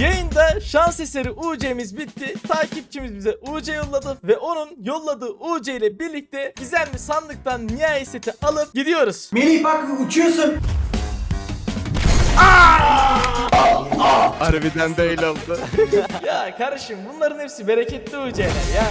Yayında şans eseri UC'miz bitti. Takipçimiz bize UC yolladı ve onun yolladığı UC ile birlikte gizemli sandıktan nihai seti alıp gidiyoruz. Melih bak uçuyorsun. Harbiden de öyle oldu. Ya kardeşim bunların hepsi bereketli UC'ler ya.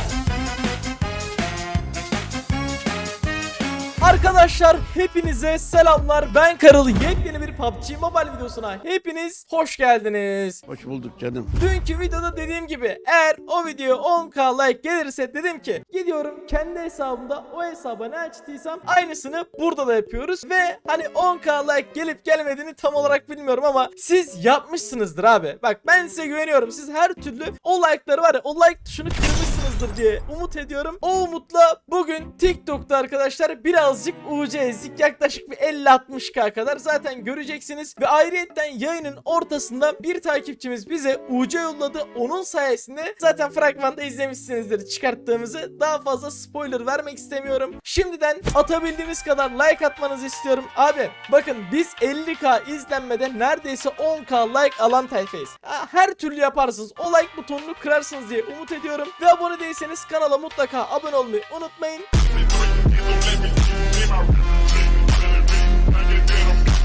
Arkadaşlar hepinize selamlar. Ben Karıl. Yepyeni bir PUBG Mobile videosuna hepiniz hoş geldiniz. Hoş bulduk canım. Dünkü videoda dediğim gibi eğer o video 10k like gelirse dedim ki gidiyorum kendi hesabımda o hesaba ne açtıysam aynısını burada da yapıyoruz ve hani 10k like gelip gelmediğini tam olarak bilmiyorum ama siz yapmışsınızdır abi. Bak ben size güveniyorum. Siz her türlü o like'ları var ya o like tuşunu kırmışsınızdır diye umut ediyorum. O umutla bugün TikTok'ta arkadaşlar birazcık UC ezdik. Yaklaşık bir 50-60k kadar zaten göreceksiniz. Ve ayrıyetten yayının ortasında bir takipçimiz bize UC yolladı. Onun sayesinde zaten fragmanda izlemişsinizdir çıkarttığımızı. Daha fazla spoiler vermek istemiyorum. Şimdiden atabildiğimiz kadar like atmanızı istiyorum. Abi bakın biz 50k izlenmede neredeyse 10k like alan tayfayız. Her türlü yaparsınız. O like butonunu kırarsınız diye umut ediyorum. Ve abone değilseniz kanala mutlaka abone olmayı unutmayın.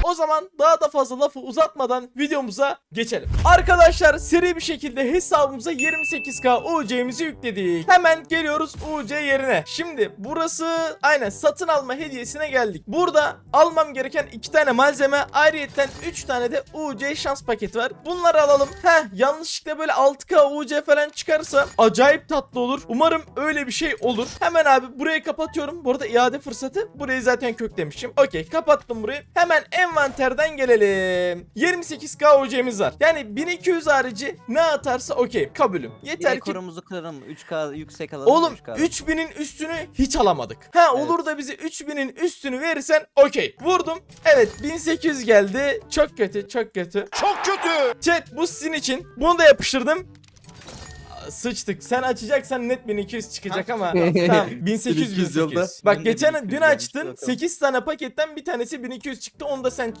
O zaman daha da fazla lafı uzatmadan videomuza geçelim. Arkadaşlar seri bir şekilde hesabımıza 28k UC'mizi yükledik. Hemen geliyoruz UC yerine. Şimdi burası aynen satın alma hediyesine geldik. Burada almam gereken 2 tane malzeme ayrıyetten 3 tane de UC şans paketi var. Bunları alalım. Heh yanlışlıkla böyle 6k UC falan çıkarsa acayip tatlı olur. Umarım öyle bir şey olur. Hemen abi burayı kapatıyorum. Bu arada iade fırsatı. Burayı zaten köklemişim. Okey kapattım burayı. Hemen envanterden gelelim. 28k UC'miz var. Yani 1200 harici ne atarsa okey kabulüm. Yeter ki Rekorumuzu kıralım. 3K yüksek alalım. Oğlum 3K. 3000'in üstünü hiç alamadık. Ha Evet. olur da bize 3000'in üstünü verirsen okey. Vurdum. Evet 1800 geldi. Çok kötü çok kötü. Çok kötü. Chat bu sizin için. Bunu da yapıştırdım. Sıçtık. Sen açacaksan net 1200 çıkacak ama tamam 1800 1200 yolda. 1800. Bak Ben de geçen 1200 dün gelmişti açtın bakalım. 8 tane paketten bir tanesi 1200 çıktı. Onu da sen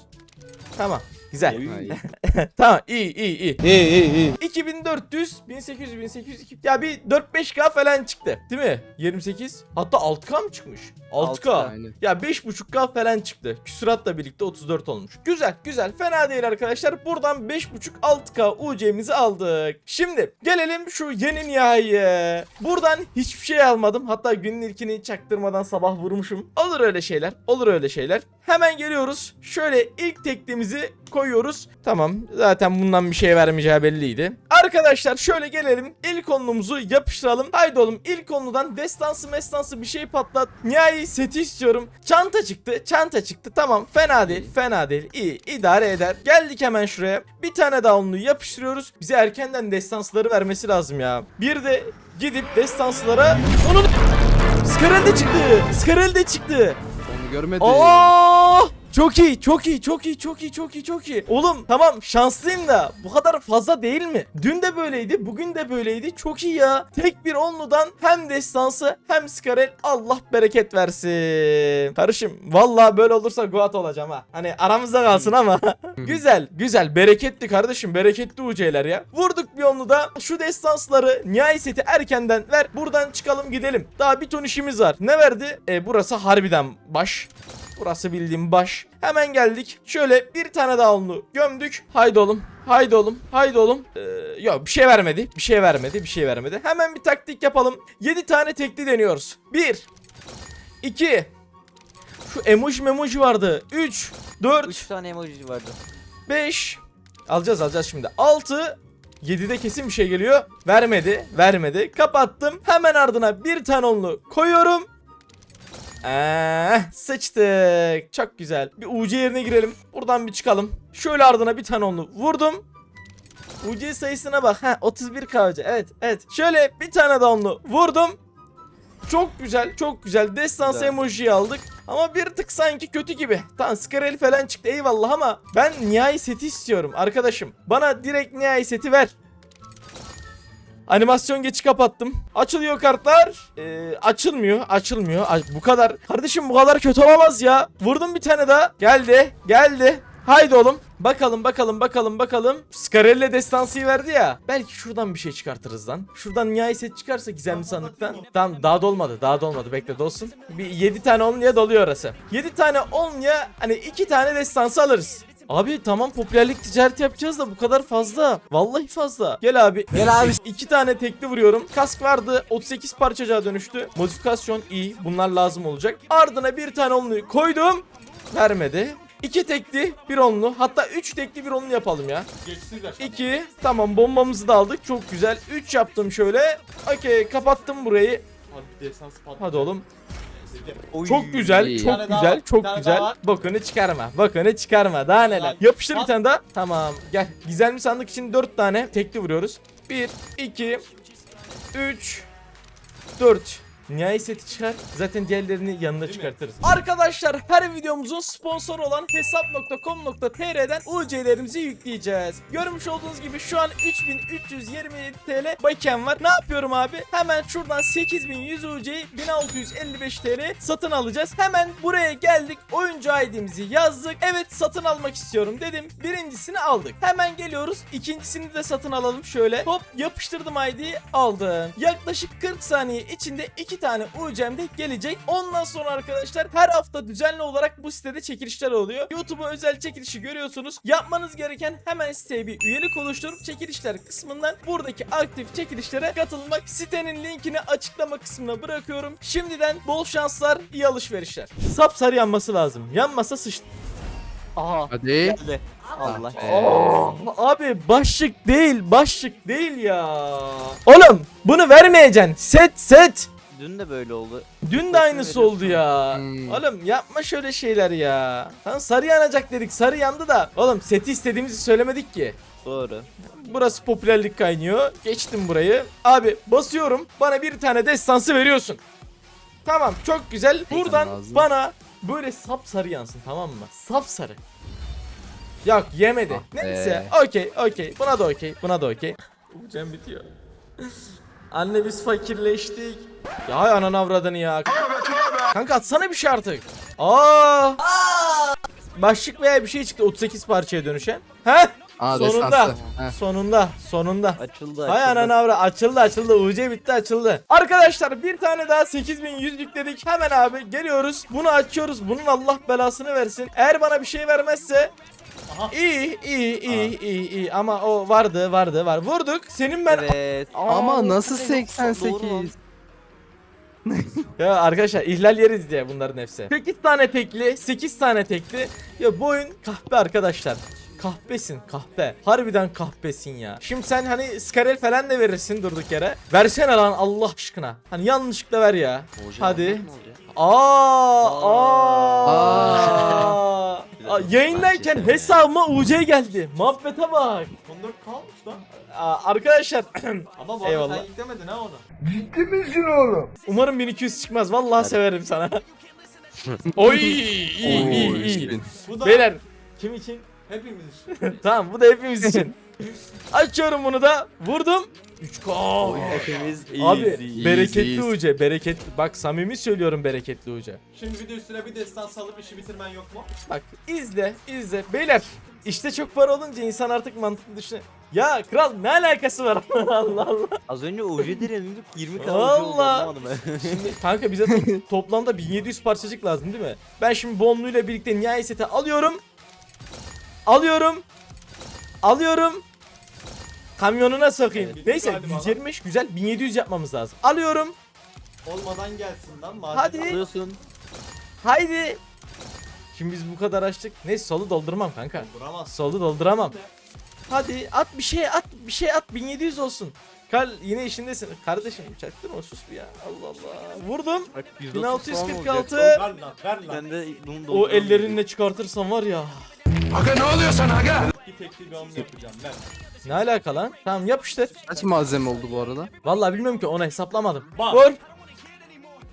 Tamam. Güzel. tamam iyi iyi iyi. İyi iyi iyi. 2400, 1800, 1800, iki- ya bir 4-5k falan çıktı. Değil mi? 28. Hatta 6k mı çıkmış? 6k. 6K, aynen. Ya 5.5k falan çıktı. Küsuratla birlikte 34 olmuş. Güzel güzel fena değil arkadaşlar. Buradan 5.5-6k UC'mizi aldık. Şimdi gelelim şu yeni nihaiye. Buradan hiçbir şey almadım. Hatta günün ilkini çaktırmadan sabah vurmuşum. Olur öyle şeyler. Olur öyle şeyler. Hemen geliyoruz. Şöyle ilk tekliğimizi koyuyoruz. Tamam. Zaten bundan bir şey vermeyeceği belliydi. Arkadaşlar şöyle gelelim. İlk onluğumuzu yapıştıralım. Haydi oğlum ilk onludan destansı mestansı bir şey patlat. Nihai seti istiyorum. Çanta çıktı. Çanta çıktı. Tamam. Fena değil. Fena değil. İyi. idare eder. Geldik hemen şuraya. Bir tane daha onluğu yapıştırıyoruz. Bize erkenden destansları vermesi lazım ya. Bir de gidip destanslara onun Skarel de çıktı. Skarel de çıktı. Onu görmedim. Aa! Çok iyi, çok iyi, çok iyi, çok iyi, çok iyi, çok iyi. Oğlum tamam şanslıyım da bu kadar fazla değil mi? Dün de böyleydi, bugün de böyleydi. Çok iyi ya. Tek bir onludan hem destansı hem skarel Allah bereket versin. Karışım vallahi böyle olursa Guat olacağım ha. Hani aramızda kalsın ama. güzel, güzel. Bereketli kardeşim, bereketli UC'ler ya. Vurduk bir onlu da şu destansları nihai seti erkenden ver. Buradan çıkalım gidelim. Daha bir ton işimiz var. Ne verdi? E burası harbiden baş. Burası bildiğim baş. Hemen geldik. Şöyle bir tane daha onlu gömdük. Haydi oğlum. Haydi oğlum. Haydi oğlum. Ee, yok bir şey vermedi. Bir şey vermedi. Bir şey vermedi. Hemen bir taktik yapalım. 7 tane tekli deniyoruz. 1 2 Şu emoji memoji vardı. 3 4 3 tane emoji vardı. 5 Alacağız alacağız şimdi 6 7'de kesin bir şey geliyor Vermedi vermedi Kapattım hemen ardına bir tane onlu koyuyorum Eee sıçtık Çok güzel Bir UC yerine girelim Buradan bir çıkalım Şöyle ardına bir tane onlu vurdum UC sayısına bak ha 31 KC evet evet Şöyle bir tane daha onlu vurdum çok güzel, çok güzel. Destansı Güzel. emojiyi aldık. Ama bir tık sanki kötü gibi. Tamam Skarel falan çıktı eyvallah ama ben nihai seti istiyorum arkadaşım. Bana direkt nihai seti ver. Animasyon geçi kapattım. Açılıyor kartlar. Ee, açılmıyor, açılmıyor. Bu kadar. Kardeşim bu kadar kötü olamaz ya. Vurdum bir tane daha. Geldi, geldi. Haydi oğlum. Bakalım bakalım bakalım bakalım. Scarella destansıyı verdi ya. Belki şuradan bir şey çıkartırız lan. Şuradan nihai set çıkarsa gizemli sandıktan. Tamam daha dolmadı daha dolmadı bekle dolsun. Bir 7 tane onluya doluyor orası. 7 tane onluya hani 2 tane destansı alırız. Abi tamam popülerlik ticareti yapacağız da bu kadar fazla. Vallahi fazla. Gel abi. Gel abi. İki tane tekli vuruyorum. Kask vardı. 38 parçacığa dönüştü. Modifikasyon iyi. Bunlar lazım olacak. Ardına bir tane onluyu koydum. Vermedi. İki tekli, bir onlu. Hatta üç tekli, bir onlu yapalım ya. İki. Tamam bombamızı da aldık. Çok güzel. Üç yaptım şöyle. Okey kapattım burayı. Hadi oğlum. Oy. Çok güzel, İyi. çok tane daha güzel, var, bir çok tane güzel. daha var. Bokunu çıkarma. Bokunu çıkarma. Daha neler. Lan, Yapıştır bir tane daha. Tamam. Gel. Gizemli sandık için 4 tane tekli vuruyoruz. 1 2 3 4 Nihai seti çıkar. Zaten diğerlerini yanına çıkartırız. Arkadaşlar her videomuzun sponsoru olan hesap.com.tr'den UC'lerimizi yükleyeceğiz. Görmüş olduğunuz gibi şu an 3327 TL bakem var. Ne yapıyorum abi? Hemen şuradan 8100 UC'yi 1655 TL satın alacağız. Hemen buraya geldik. Oyuncu ID'mizi yazdık. Evet satın almak istiyorum dedim. Birincisini aldık. Hemen geliyoruz. İkincisini de satın alalım şöyle. Hop yapıştırdım ID'yi aldım. Yaklaşık 40 saniye içinde iki tane UC'm de gelecek. Ondan sonra arkadaşlar her hafta düzenli olarak bu sitede çekilişler oluyor. YouTube'a özel çekilişi görüyorsunuz. Yapmanız gereken hemen siteye bir üyelik oluşturup çekilişler kısmından buradaki aktif çekilişlere katılmak. Sitenin linkini açıklama kısmına bırakıyorum. Şimdiden bol şanslar, iyi alışverişler. Sapsarı yanması lazım. Yanmasa sıçtı. Aha. Hadi. Geldi. Allah. Aa, abi başlık değil, başlık değil ya. Oğlum bunu vermeyeceksin. Set set. Dün de böyle oldu. Dün de aynısı oldu ya. Hmm. Oğlum yapma şöyle şeyler ya. Lan sarı yanacak dedik. Sarı yandı da. Oğlum seti istediğimizi söylemedik ki. Doğru. Burası popülerlik kaynıyor. Geçtim burayı. Abi basıyorum. Bana bir tane destansı veriyorsun. Tamam çok güzel. Buradan lazım. bana böyle sapsarı yansın tamam mı? Sapsarı. Yok yemedi. Ah. Neyse okey okey. Buna da okey. Buna da okey. Ucem bitiyor. Anne biz fakirleştik. Ya hay ananı avradını ya. Kanka atsana bir şey artık. Aa! Başlık veya bir şey çıktı 38 parçaya dönüşen. Heh! Aa, Sonunda. Heh. Sonunda. Sonunda. Açıldı Hay ananı avra açıldı açıldı UC bitti açıldı. Arkadaşlar bir tane daha 8100 yükledik. Hemen abi geliyoruz. Bunu açıyoruz. Bunun Allah belasını versin. Eğer bana bir şey vermezse Aha. iyi iyi iyi iyi iyi ama o vardı vardı var. Vurduk. Senin ben Evet. Ama nasıl Doğru lan. 88? Ya arkadaşlar ihlal yeriz diye bunların hepsi. 8 tane tekli, 8 tane tekli. Ya bu oyun kahpe arkadaşlar. Kahpesin kahpe. Harbiden kahpesin ya. Şimdi sen hani skarel falan da verirsin durduk yere. Versene lan Allah aşkına. Hani yanlışlıkla ver ya. Hadi. Aa, aa. Aa. Aa, Yayındayken hesabıma UC geldi. Muhabbete bak. 14 kalmış lan. Aa, arkadaşlar Ama bu arada sen yüklemedin ha onu. umarım 1200 çıkmaz. Vallahi severim sana. Oy iyi iyi iyi. 3000. Bu da Beyler kim için? hepimiz için. tamam bu da hepimiz için. Açıyorum bunu da. Vurdum. 3K. Hepimiz Abi easy. bereketli easy. uca, bereketli. Bak samimi söylüyorum bereketli uca. Şimdi video üstüne bir destan salıp işi bitirmen yok mu? Bak izle, izle. Beyler işte çok para olunca insan artık mantıklı düşünüyor. Ya kral ne alakası var? Allah Allah. Az önce UC direndik 20 k Vallahi. oldu ben. Şimdi kanka bize to- toplamda 1700 parçacık lazım değil mi? Ben şimdi bomluyla birlikte nihai seti alıyorum. Alıyorum. Alıyorum. Kamyonuna sokayım. Evet, Neyse galiba. 125 güzel 1700 yapmamız lazım. Alıyorum. Olmadan gelsin lan. Madem Hadi. Alıyorsun. Haydi. Şimdi biz bu kadar açtık. Neyse solu doldurmam kanka. Vuramaz. Solu dolduramam. Hadi at bir şey at bir şey at 1700 olsun. Kal yine işindesin. Kardeşim çaktırma sus bir ya. Allah Allah. Vurdum. Bak 1646. Ver lan ver lan. Ben de bunu O dolduramam ellerinle çıkartırsan var ya. Aga ne oluyor sana aga? Bir tekli bir omuz yapacağım ben. Ne alaka lan? Tamam yapıştır. Kaç malzeme oldu bu arada? Vallahi bilmiyorum ki onu hesaplamadım. Bak. Vur.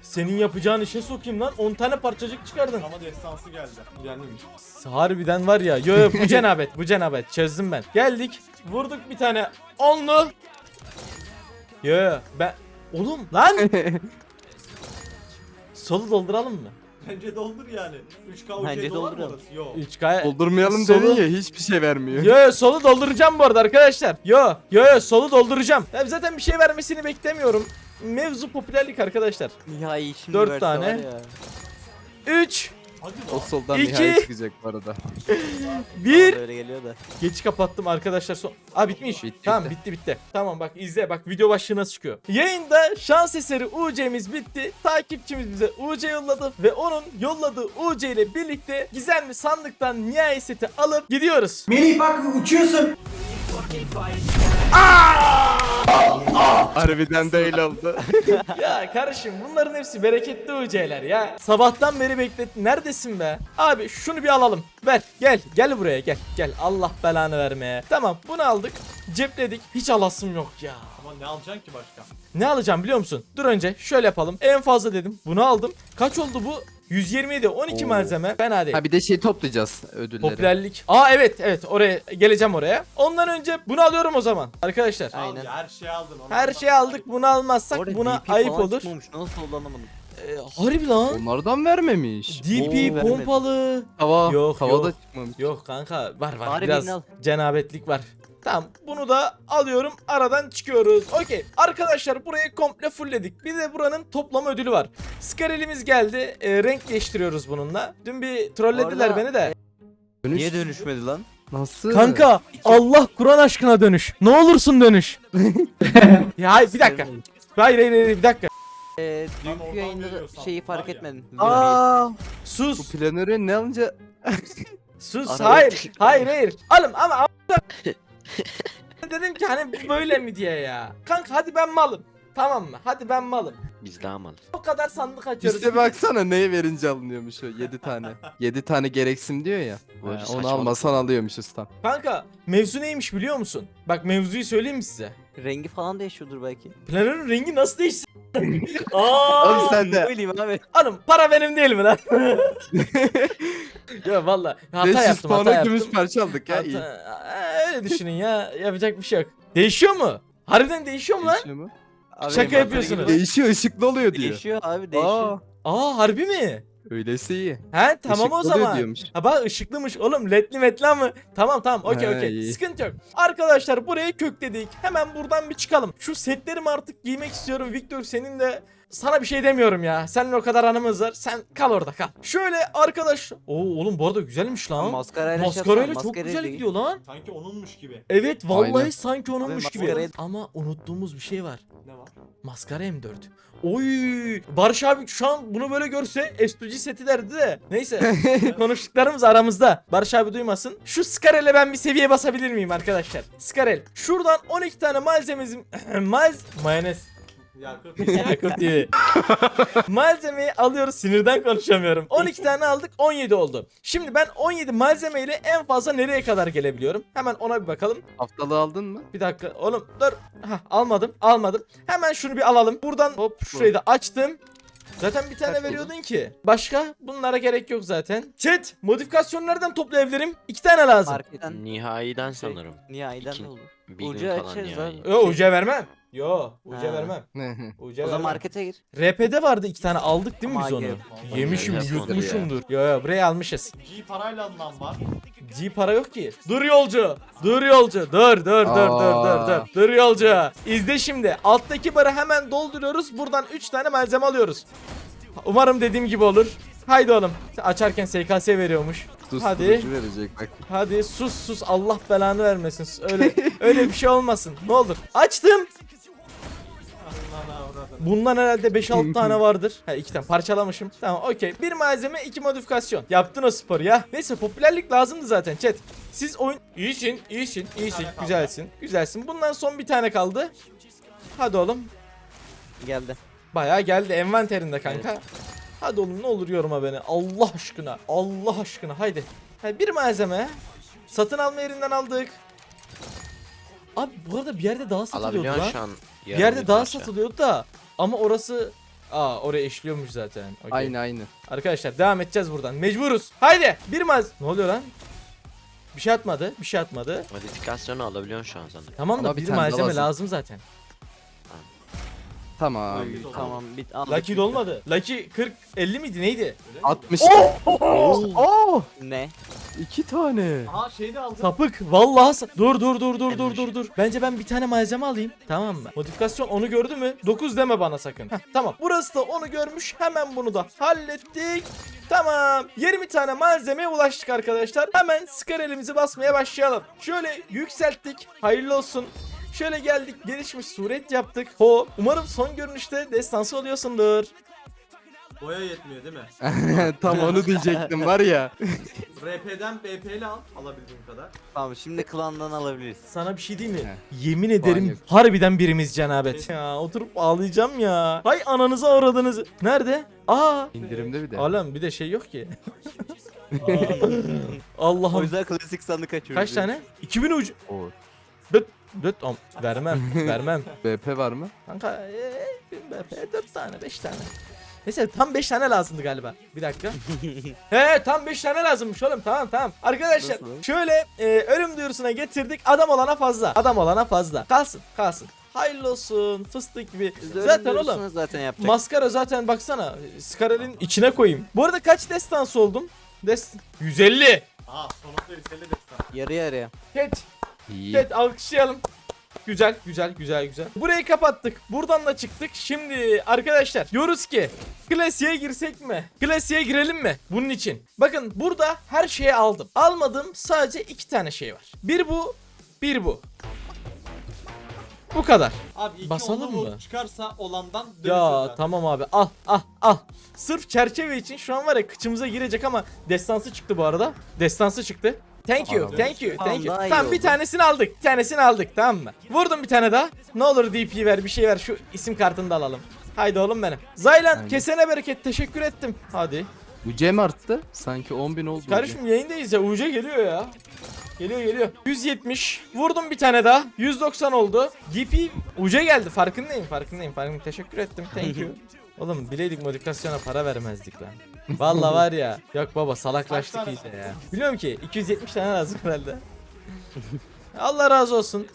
Senin yapacağın işe sokayım lan. 10 tane parçacık çıkardın. Ama destansı geldi. Gelmemiş. Harbiden var ya. Yo yo bu cenabet bu cenabet. Çözdüm ben. Geldik. Vurduk bir tane. Onlu. Yo yo ben. Oğlum lan. Solu dolduralım mı? Bence doldur yani. 3K Bence UC dolar mı dolduralım. orası? Yok. 3K Doldurmayalım Solu- dedin ya hiçbir şey vermiyor. Yo yo solu dolduracağım bu arada arkadaşlar. Yo yo yo solu dolduracağım. Ya zaten bir şey vermesini beklemiyorum. Mevzu popülerlik arkadaşlar. Nihai şimdi Dört verse tane. var ya. 3 Hadi O soldan İki. nihayet çıkacak bu arada. 1 Bana Öyle geliyor da. Geç kapattım arkadaşlar. Son... Aa bitmiş. Bitti, tamam bitti. bitti bitti. Tamam bak izle bak video başlığı nasıl çıkıyor. Yayında şans eseri UC'miz bitti. Takipçimiz bize UC yolladı ve onun yolladığı UC ile birlikte gizemli sandıktan nihai seti alıp gidiyoruz. Melih bak uçuyorsun. Harbiden de öyle oldu. ya kardeşim bunların hepsi bereketli UC'ler ya. Sabahtan beri beklettin. Neredesin be? Abi şunu bir alalım. Ver gel gel buraya gel. Gel Allah belanı vermeye. Tamam bunu aldık. Cepledik. Hiç alasım yok ya. Ama ne alacaksın ki başka? Ne alacağım biliyor musun? Dur önce şöyle yapalım. En fazla dedim. Bunu aldım. Kaç oldu bu? 127 12 Oo. malzeme. Fena değil. Ha bir de şey toplayacağız ödülleri. Popülerlik. Aa evet evet oraya geleceğim oraya. Ondan önce bunu alıyorum o zaman. Arkadaşlar. Al Aynen. ya, her şeyi aldın. onu Her şeyi aldık. Bunu almazsak Orada buna DP ayıp olur. çıkmamış, Nasıl oldu anlamadım. Ee, harbi lan. Onlardan vermemiş. DP Oo, pompalı. Hava, Yok, hava yok. da çıkmamış. Yok kanka var var Bari biraz birini al. cenabetlik var. Tamam bunu da alıyorum aradan çıkıyoruz. Okey arkadaşlar burayı komple fullledik. Bir de buranın toplama ödülü var. Skarelimiz geldi. Ee, renk değiştiriyoruz bununla. Dün bir trollediler arada- beni de. Dönüş. Niye dönüşmedi lan? Nasıl? Kanka Allah Kur'an aşkına dönüş. Ne olursun dönüş. ya hayır bir dakika. Hayır hayır, hayır bir dakika. Ee, Lan dünkü yayında da şeyi fark ya. etmedim. Aa, bu Sus. planörü ne alınca Sus. Ana- Hayır. Hayır hayır. Alım ama ama- dedim ki hani böyle mi diye ya. Kanka hadi ben malım. Tamam mı? Hadi ben malım. Biz daha malız. O kadar sandık açıyoruz. işte baksana neye verince alınıyormuş o 7 tane. 7 tane gereksin diyor ya. Böyle Ha, onu saçmalık almasan alıyormuşuz tam. Kanka mevzu neymiş biliyor musun? Bak mevzuyu söyleyeyim mi size? Rengi falan değişiyordur belki. Planörün rengi nasıl değişti? Aa! Oğlum sen de Söyleyeyim abi. Oğlum para benim değil mi lan? ya valla hata 500 yaptım hata puana yaptım. gümüş parça aldık ya iyi. Hata- Aa, öyle düşünün ya yapacak bir şey yok. Değişiyor mu? Harbiden değişiyor mu lan? Değişiyor mu? Abi Şaka yapıyorsunuz. Değişiyor ışıklı oluyor diyor. Değişiyor abi değişiyor. Aa, Aa harbi mi? Öylesi iyi. He tamam o Işıklı oluyor zaman. diyormuş. Ha bak ışıklımış oğlum ledli metli mı? Tamam tamam okey okey sıkıntı yok. Arkadaşlar buraya kökledik. Hemen buradan bir çıkalım. Şu setlerimi artık giymek istiyorum. Victor senin de sana bir şey demiyorum ya. Seninle o kadar anımız var. Sen kal orada kal. Şöyle arkadaş. Oo oğlum bu arada güzelmiş lan. Maskarayla şey Maskarayla çok maskarayla güzel değil. gidiyor lan. Sanki onunmuş gibi. Evet vallahi Aynen. sanki onunmuş Abi gibi. maskarayı- Ama unuttuğumuz bir şey var. Ne var? Maskara M4. Oy! Barış abi şu an bunu böyle görse S2G seti derdi de. Neyse konuştuklarımız aramızda. Barış abi duymasın. Şu Skarel'e ben bir seviye basabilir miyim arkadaşlar? Skarel. Şuradan 12 tane malzememiz... Malz... Mayonez. Yakut. Yakut TV. Malzemeyi alıyoruz sinirden konuşamıyorum. 12 tane aldık 17 oldu. Şimdi ben 17 malzemeyle en fazla nereye kadar gelebiliyorum? Hemen ona bir bakalım. Haftalığı aldın mı? Bir dakika oğlum dur. Hah, almadım almadım. Hemen şunu bir alalım. Buradan hop şurayı da açtım. Zaten bir tane Kaç veriyordun ki. Başka? Bunlara gerek yok zaten. Chat modifikasyonu nereden toplayabilirim? İki tane lazım. Marketten Nihai'den Şey, sanırım. Nihai'den İki- de olur. Bir Ucu gün falan açarız nihai. abi. Yo UC vermem. Yo UC Ha. vermem. Ne? UC O zaman vermem. markete gir. RP'de vardı iki tane aldık değil mi Ama biz onu? hayır. Yemişim Hayır, yutmuşumdur. Yo yo buraya almışız. G parayla alınan var. G para yok ki. Dur yolcu. Dur yolcu. Dur dur dur dur dur dur. Aa. Dur yolcu. İzle şimdi. Alttaki barı hemen dolduruyoruz. Buradan 3 tane malzeme alıyoruz. Umarım dediğim gibi olur. Haydi oğlum. Açarken SKS veriyormuş. Sus Hadi. verecek bak. Hadi sus sus Allah belanı vermesin. Öyle öyle bir şey olmasın. Ne olur. Açtım. Bundan herhalde 5-6 tane vardır. Ha iki tane parçalamışım. Tamam okey. Bir malzeme iki modifikasyon. Yaptın o sporu ya. Neyse popülerlik lazımdı zaten chat. Siz oyun... İyisin, iyisin, iyisin, güzelsin, güzelsin. Bundan son bir tane kaldı. Hadi oğlum. Geldi. Bayağı geldi envanterinde kanka. Hadi oğlum ne olur yoruma beni. Allah aşkına. Allah aşkına haydi. Ha, bir malzeme. Satın alma yerinden aldık. Abi bu arada bir yerde daha satılıyordu lan. şu an. Bir yerde daha parça. satılıyordu da. Ama orası... Aa oraya eşliyormuş zaten. Okey. Aynı aynı. Arkadaşlar devam edeceğiz buradan. Mecburuz. Haydi. Bir maz... Ne oluyor lan? Bir şey atmadı. Bir şey atmadı. Modifikasyonu alabiliyorsun şu an sanırım. Tamam da Ama bir bir malzeme lazım. lazım zaten. Tamam. Tamam bit aldık. Lucky de olmadı. Lucky 40 50 miydi neydi? 60. Oh! Oh! Ne? İki tane. Aha şeyi de aldım. Sapık vallahi sa- dur dur dur dur dur dur dur. Bence ben bir tane malzeme alayım. Tamam mı? Modifikasyon onu gördü mü? 9 deme bana sakın. Heh, tamam. Burası da onu görmüş. Hemen bunu da hallettik. Tamam. 20 tane malzemeye ulaştık arkadaşlar. Hemen skar elimizi basmaya başlayalım. Şöyle yükselttik. Hayırlı olsun. Şöyle geldik gelişmiş suret yaptık. Ho umarım son görünüşte destansı oluyorsundur. Boya yetmiyor değil mi? Tam onu diyecektim var ya. RP'den BP'li al. Alabildiğin kadar. Tamam şimdi klandan alabiliriz. Sana bir şey diyeyim mi? Yemin ederim yok. harbiden birimiz cenabet. Ya oturup ağlayacağım ya. Hay ananızı avradınız. Nerede? Aa. İndirimde bir de. Oğlum bir de şey yok ki. O Allah'ım. yüzden klasik sandık açıyoruz. Kaç tane? 2000 ucu. Oo. Dıt. Dıt. Am. Vermem. vermem. BP var mı? Kanka ee, 4 tane 5 tane. Neyse tam 5 tane lazımdı galiba. Bir dakika. He tam 5 tane lazımmış oğlum. Tamam tamam. Arkadaşlar Nasıl? şöyle e, ölüm duyurusuna getirdik. Adam olana fazla. Adam olana fazla. Kalsın kalsın. Hayırlı olsun fıstık gibi. Biz Zaten oğlum zaten yapacak. maskara zaten baksana. Skarel'in içine koyayım. Bu arada kaç destans oldum? Dest 150. Aha sonunda yükseli destan. Yarı yarıya. Geç. İyi. Evet alkışlayalım. Güzel güzel güzel güzel. Burayı kapattık. Buradan da çıktık. Şimdi arkadaşlar diyoruz ki klasiğe girsek mi? Klasiğe girelim mi? Bunun için. Bakın burada her şeyi aldım. Almadığım sadece iki tane şey var. Bir bu, bir bu. Bu kadar. Abi iki Basalım mı? çıkarsa olandan Ya zaten. tamam abi al al al. Sırf çerçeve için şu an var ya kıçımıza girecek ama destansı çıktı bu arada. Destansı çıktı. Thank you, thank you, thank you. Tamam bir tanesini aldık. Bir tanesini aldık tamam mı? Vurdum bir tane daha. Ne olur DP ver bir şey ver şu isim kartını da alalım. Haydi oğlum benim. Zaylan Aynen. kesene bereket teşekkür ettim. Hadi. Bu Cem arttı. Sanki 10.000 oldu. Kardeşim yayındayız ya UC geliyor ya. Geliyor geliyor. 170. Vurdum bir tane daha. 190 oldu. DP UC geldi. Farkındayım farkındayım. Farkındayım. Teşekkür ettim. Thank you. Oğlum bileydik modifikasyona para vermezdik lan. Vallahi var ya. Yok baba salaklaştık Kaç iyice ya. Biliyorum ki 270 tane lazım herhalde. Allah razı olsun.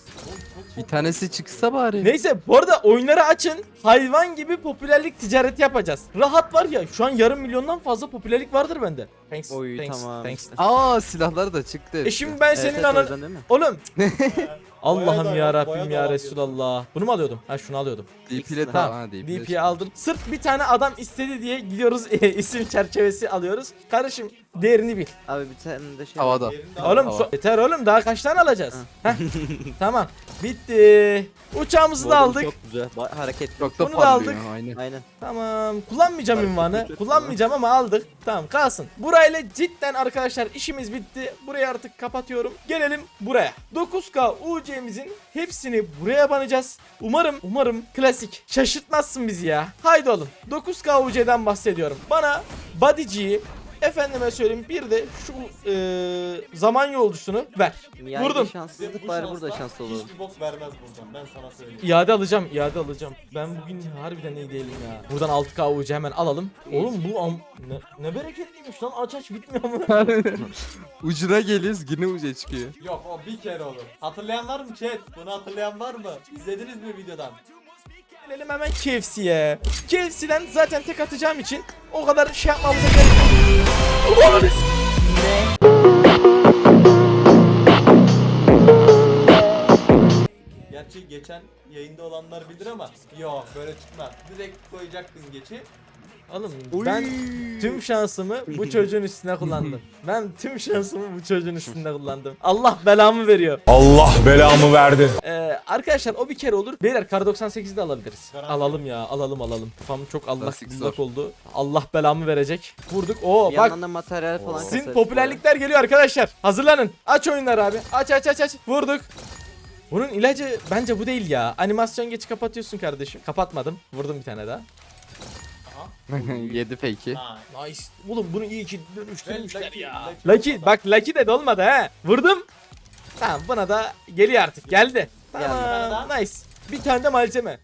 Bir tanesi çıksa bari. Neyse bu arada oyunları açın. Hayvan gibi popülerlik ticareti yapacağız. Rahat var ya şu an yarım milyondan fazla popülerlik vardır bende. Thanks. Oy, thanks, tamam. thanks. Aa silahlar da çıktı. E şimdi ben Evet, senin evet, anan... Oğlum Allah'ım ya Rabbim ya Resulallah. Bunu mu alıyordum? Ha şunu alıyordum. DP'le Tamam. Ha, DP'yi aldım. Sırf bir tane adam istedi diye gidiyoruz isim çerçevesi alıyoruz. Kardeşim değerini bil. Abi bir tane de şey Havada. Oğlum so- yeter oğlum daha kaç tane alacağız? Heh. tamam. Bitti. Uçağımızı Bu da adam aldık. Çok güzel. Ba- hareket. Çok da Bunu da parlıyor. aldık. Aynen. Aynen. Tamam. Kullanmayacağım Fark ünvanı. Kullanmayacağım ama aldık. Tamam kalsın. Burayla cidden arkadaşlar işimiz bitti. Burayı artık kapatıyorum. Gelelim buraya. 9K UC'mizin hepsini buraya banacağız. Umarım umarım klasik. Şaşırtmazsın bizi ya. Haydi oğlum. 9K UC'den bahsediyorum. Bana body'ciyi Efendime söyleyeyim bir de şu eee, zaman yolcusunu ver. Yani Vurdum. Şanssızlık bu var burada şanslı olalım. Hiçbir bok vermez buradan ben sana söyleyeyim. İade alacağım, iade alacağım. Ben bugün harbiden iyi değilim ya. Buradan 6K UC hemen alalım. Oğlum bu am ne, ne bereketliymiş lan aç aç bitmiyor mu? Ucuna geliyoruz yine uca çıkıyor. Yok o bir kere olur. Hatırlayan var mı chat? Bunu hatırlayan var mı? İzlediniz mi videodan? Gelelim hemen KFC'ye. KFC'den zaten tek atacağım için o kadar şey yapmamıza gerek yok. Gerçi geçen yayında olanlar bilir ama yok böyle çıkmaz. Direkt koyacaktın geçi. Oğlum ben tüm şansımı bu çocuğun üstüne kullandım. Ben tüm şansımı bu çocuğun üstünde kullandım. Allah belamı veriyor. Allah belamı verdi. Ee, arkadaşlar o bir kere olur. Beyler kar 98'i de alabiliriz. Alalım ya alalım alalım. Kafam çok Allah Klasik bullak oldu. Allah belamı verecek. Vurduk. Oo Bir bak yandan da materyal falan Sizin kasarız popülerlikler geliyor arkadaşlar. Hazırlanın. Aç oyunları abi. Aç aç aç aç. Vurduk. Bunun ilacı bence bu değil ya. Animasyon geç kapatıyorsun kardeşim. Kapatmadım. Vurdum bir tane daha. Yedi peki. Ha. Nice. Oğlum bunu iyi ki dönüştürmüşler Lucky, ya. Lucky. Bak Lucky de dolmadı he. Vurdum. Tamam buna da geliyor artık. Geldi. Geldi. Tamam. Nice. Bir tane de malzeme.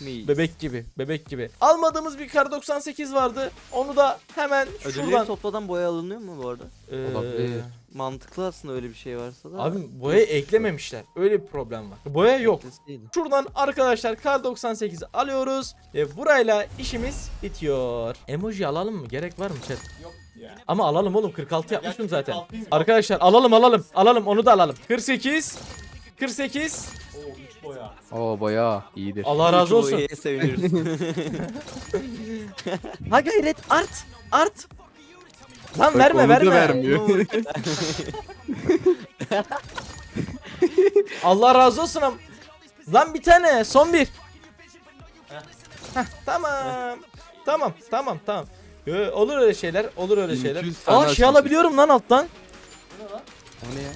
Mi? Bebek gibi, bebek gibi. Almadığımız bir kar 98 vardı. Onu da hemen Ödülleri şuradan topladan boya alınıyor mu bu arada? Ee, Olabilir. Mantıklı aslında öyle bir şey varsa da. Abi boya eklememişler. Öyle bir problem var. Boya yok. Ekleseydi. Şuradan arkadaşlar kar 98 alıyoruz ve burayla işimiz bitiyor. Emoji alalım mı? Gerek var mı chat? Yok ya. Ama alalım oğlum 46 yapmışım zaten. 46'yım. Arkadaşlar alalım alalım. Alalım onu da alalım. 48 48 Oo 3 boya. Oo bayağı iyidir. Allah razı olsun. boyaya seviniriz. Ha gayret art art. Lan Bak verme verme. vermiyor. Allah razı olsun. am- Lan bir tane son bir. Heh, tamam. Tamam tamam tamam. Yo, olur öyle şeyler. Olur öyle şeyler. 1200 tane Aa şey açmışım. alabiliyorum lan alttan. O ne ya?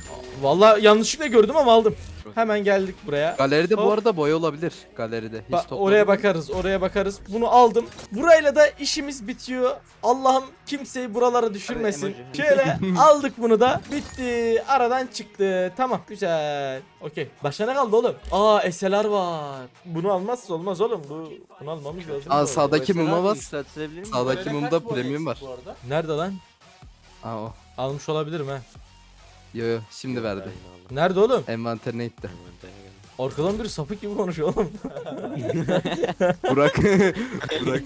Vallahi yanlışlıkla gördüm ama aldım. Hemen geldik buraya. Galeride Hop. bu arada boya olabilir. Galeride. Hiç Ba- topladın oraya bakarız, oraya bakarız. Bunu aldım. Burayla da işimiz bitiyor. Allah'ım kimseyi buralara düşürmesin. emoji. Şöyle aldık bunu da. Bitti. Aradan çıktı. Tamam, güzel. Okey. Başka ne kaldı oğlum? Aa, SLR var. Bunu almazsa olmaz oğlum. Bu bunu almamız lazım. Aa, Sağdaki muma bas. yükseltilebilir mi? Sağdaki Böyle mumda kaç premium var. Bu arada. Nerede lan? Aa o. Almış olabilirim ha. Yo yo şimdi verdi. Nerede oğlum? Envanterine itti. Arkadan biri sapık gibi konuşuyor oğlum. Burak. Burak.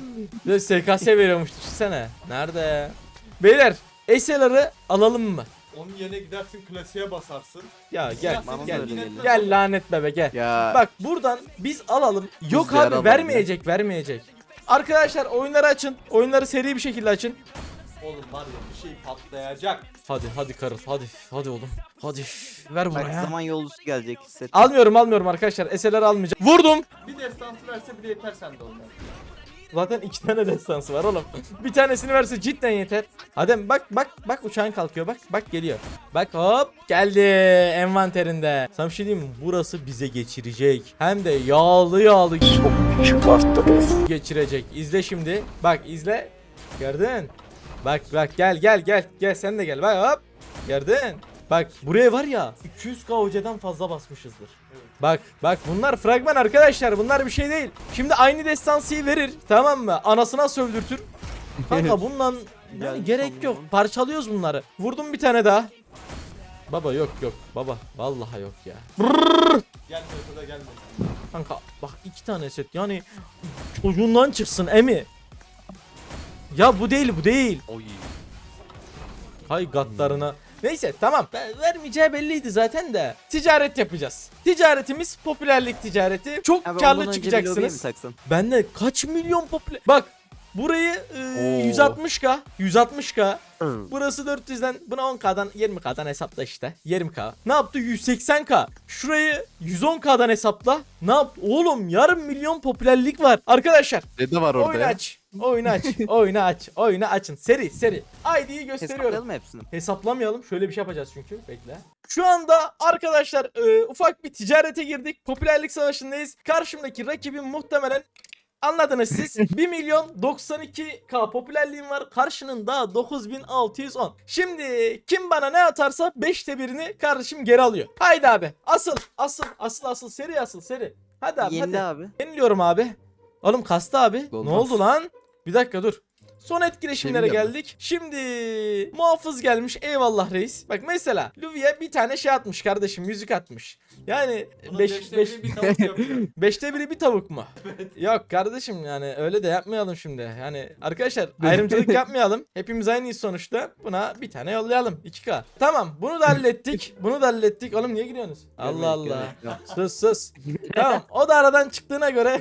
Bir de SKS veriyormuş düşünsene. Nerede? Beyler SLR'ı alalım mı? Onun yerine gidersin klasiğe basarsın. Ya gel Bana da gel. öyle Yine- geliyor. Gel lanet bebe gel. Ya. Bak buradan biz alalım. Yok diyarı abi alalım vermeyecek vermeyecek. Arkadaşlar oyunları açın. Oyunları seri bir şekilde açın. Oğlum var ya bir şey patlayacak. Hadi hadi karıl hadi hadi oğlum. Hadi ver Bak buraya. zaman yolcusu gelecek hisset. Almıyorum almıyorum arkadaşlar. SLR almayacağım. Vurdum. Bir destansı verse bile yeter sende onlar. Zaten iki tane destansı var oğlum. bir tanesini verse cidden yeter. Hadi bak bak bak uçağın kalkıyor bak bak geliyor. Bak hop geldi envanterinde. Sana bir şey diyeyim mi? Burası bize geçirecek. Hem de yağlı yağlı geçirecek. İzle şimdi. Bak izle. Gördün? Bak bak gel gel gel. Gel sen de gel. Bak hop. Gördün? Bak buraya var ya 200k hoca'dan fazla basmışızdır. Bak bak bunlar fragman arkadaşlar bunlar bir şey değil. Şimdi aynı destansıyı verir tamam mı? Anasına sövdürtür. Kanka bundan yani gerek yok. Parçalıyoruz bunları. Vurdum bir tane daha. Baba yok yok baba vallahi yok ya. Gelmiyorsa da gelmesin. Kanka bak iki tane set yani çocuğundan çıksın emi. Ya bu değil bu değil. Oy. Hay gatlarına. Neyse tamam. Ver- Vermeyeceği belliydi zaten de. Ticaret yapacağız. Ticaretimiz popülerlik ticareti. Çok Abi karlı ondan önce bir lobiye mi çıkacaksınız. taksan? Bende kaç milyon popüler... Bak burayı e, Oo. 160k. 160k. Burası 400'den buna 10k'dan 20k'dan hesapla işte. 20k. Ne yaptı? 180k. Şurayı 110k'dan hesapla. Ne yap? Oğlum yarım milyon popülerlik var. Arkadaşlar Dede var orada oyunu ya. aç. Oyunu aç. oyunu aç. Oyunu açın. Seri seri. ID'yi gösteriyorum. Hesaplayalım hepsini? Hesaplamayalım. Şöyle bir şey yapacağız çünkü. Bekle. Şu anda arkadaşlar e, ufak bir ticarete girdik. Popülerlik savaşındayız. Karşımdaki rakibim muhtemelen Anladınız siz. 1 milyon 92k popülerliğim var. Karşının da 9610. Şimdi kim bana ne atarsa 5'te birini kardeşim geri alıyor. Haydi abi. Asıl asıl asıl asıl seri asıl seri. Hadi abi Yenile hadi. abi. Yeniliyorum abi. Oğlum kastı abi. Ne Olmaz. oldu lan? Bir dakika dur. Son etkileşimlere Şey geldik. Şimdi muhafız gelmiş. Eyvallah reis. Bak mesela Luvi'ye bir tane şey atmış kardeşim. Müzik atmış. Yani Bunun 5 beşte 5 biri bir tavuk yapıyor. Beşte biri bir tavuk mu? Yok kardeşim yani öyle de yapmayalım şimdi. Yani arkadaşlar ayrımcılık yapmayalım. Hepimiz aynıyız sonuçta. Buna bir tane yollayalım. 2K. Tamam bunu da hallettik. Bunu da hallettik. Oğlum niye gülüyorsunuz? Allah Allah. Sus sus. tamam o da aradan çıktığına göre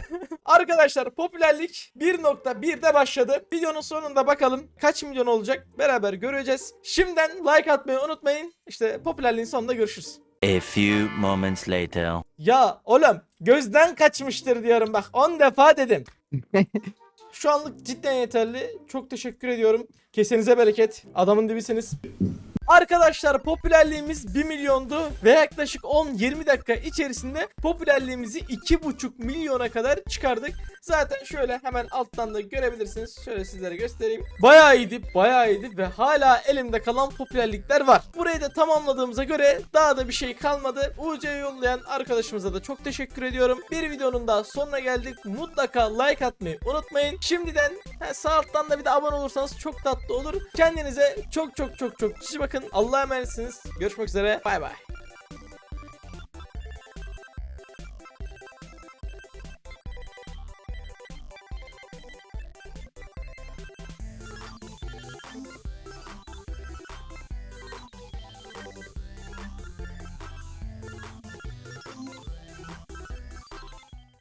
arkadaşlar popülerlik 1.1'de başladı. Videonun sonunda bakalım kaç milyon olacak beraber göreceğiz. Şimdiden like atmayı unutmayın. İşte popülerliğin sonunda görüşürüz. A few moments later. Ya oğlum gözden kaçmıştır diyorum bak 10 defa dedim. Şu anlık cidden yeterli. Çok teşekkür ediyorum. Kesenize bereket. Adamın dibisiniz. Arkadaşlar popülerliğimiz 1 milyondu ve yaklaşık 10-20 dakika içerisinde popülerliğimizi 2,5 milyona kadar çıkardık. Zaten şöyle hemen alttan da görebilirsiniz. Şöyle sizlere göstereyim. Bayağı iyiydi, bayağı iyiydi ve hala elimde kalan popülerlikler var. Burayı da tamamladığımıza göre daha da bir şey kalmadı. UC'ye yollayan arkadaşımıza da çok teşekkür ediyorum. Bir videonun daha sonuna geldik. Mutlaka like atmayı unutmayın. Şimdiden sağ alttan da bir de abone olursanız çok tatlı olur. Kendinize çok çok çok çok iyi bakın. Allah'a emanetsiniz. Görüşmek üzere. Bay bay.